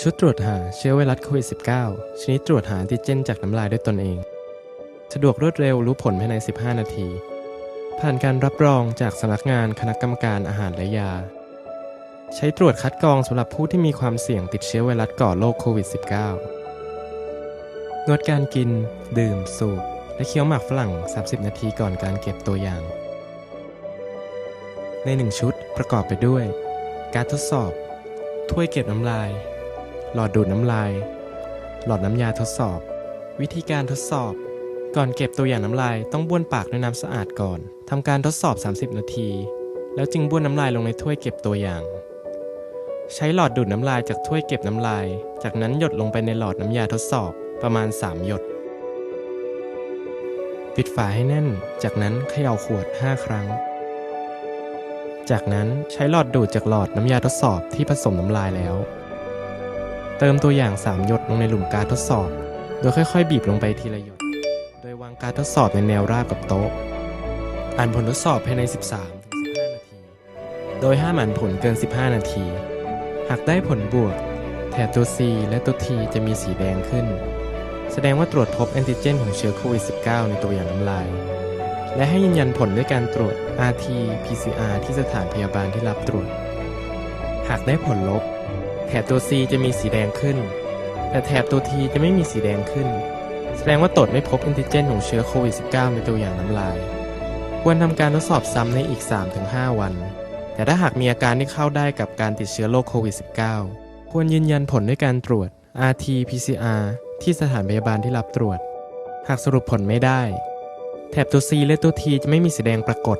ชุดตรวจหาเชื้อไวรัสโควิด -19 ชนิดตรวจหาแอนติเจนจากน้ำลายด้วยตนเอง สะดวกรวดเร็วรู้ผลภายใน 15 นาที ผ่านการรับรองจากสำนักงานคณะกรรมการอาหารและยา ใช้ตรวจคัดกรองสำหรับผู้ที่มีความเสี่ยงติดเชื้อไวรัสก่อโรคโควิด -19 งดการกิน ดื่ม สูบ และเคี้ยวหมากฝรั่ง 30 นาทีก่อนการเก็บตัวอย่าง ในหนึ่งชุดประกอบไปด้วย การทดสอบ ถ้วยเก็บน้ำลาย หลอดดูดน้ำลาย หลอดน้ำยาทดสอบ วิธีการทดสอบ ก่อนเก็บตัวอย่างน้ำลายต้องบ้วนปากด้วยน้ำสะอาดก่อนทำการทดสอบ 30 นาที แล้วจึงบ้วนน้ำลายลงในถ้วยเก็บตัวอย่าง ใช้หลอดดูดน้ำลายจากถ้วยเก็บน้ำลาย จากนั้นหยดลงไปในหลอดน้ำยาทดสอบประมาณ 3 หยด ปิดฝาให้แน่น จากนั้นเขย่าขวด 5 ครั้งจากนั้นใช้หลอดดูดจากหลอดน้ำยาทดสอบที่ผสมน้ำลายแล้ว เติมตัวอย่าง 3 หยดลงในหลุมการทดสอบ โดยค่อยๆ บีบลงไปทีละหยด โดยวางการทดสอบในแนวราบกับโต๊ะ อ่านผลทดสอบภายใน 13-15 นาที โดยห้ามอ่านผลเกิน 15 นาที หากได้ผลบวก แถบตัว C และตัว T จะมีสีแดงขึ้น แสดงว่าตรวจพบแอนติเจนของเชื้อโควิด -19 ในตัวอย่างน้ำลาย และให้ยืนยันผลด้วยการตรวจ RT PCR ที่สถานพยาบาลที่รับตรวจ หากได้ผลลบ แถบตัว C จะมีสีแดงขึ้น แต่แถบตัว T จะไม่มีสีแดงขึ้น แสดงว่าตรวจไม่พบแอนติเจนของเชื้อโควิด -19 ในตัวอย่างน้ำลาย ควรทำการทดสอบซ้ำในอีก 3-5 วัน แต่ถ้าหากมีอาการที่เข้าได้กับการติดเชื้อโรคโควิด -19 ควรยืนยันผลด้วยการตรวจ RT PCR ที่สถานพยาบาลที่รับตรวจ หากสรุปผลไม่ได้ แถบตัว C และตัว T จะไม่มีสีแดงปรากฏ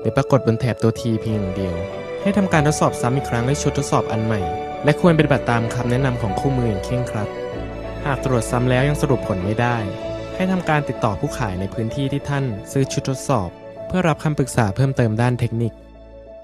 หรือปรากฏบนแถบตัว T เพียงอย่างเดียว ให้ทำการทดสอบซ้ำอีกครั้งในชุดทดสอบอันใหม่ และควรปฏิบัติตามคำแนะนำของคู่มืออย่างเคร่งครัด หากตรวจซ้ำแล้วยังสรุปผลไม่ได้ ให้ทำการติดต่อผู้ขายในพื้นที่ที่ท่าน ซื้อชุดทดสอบ เพื่อรับคำปรึกษาเพิ่มเติมด้านเทคนิค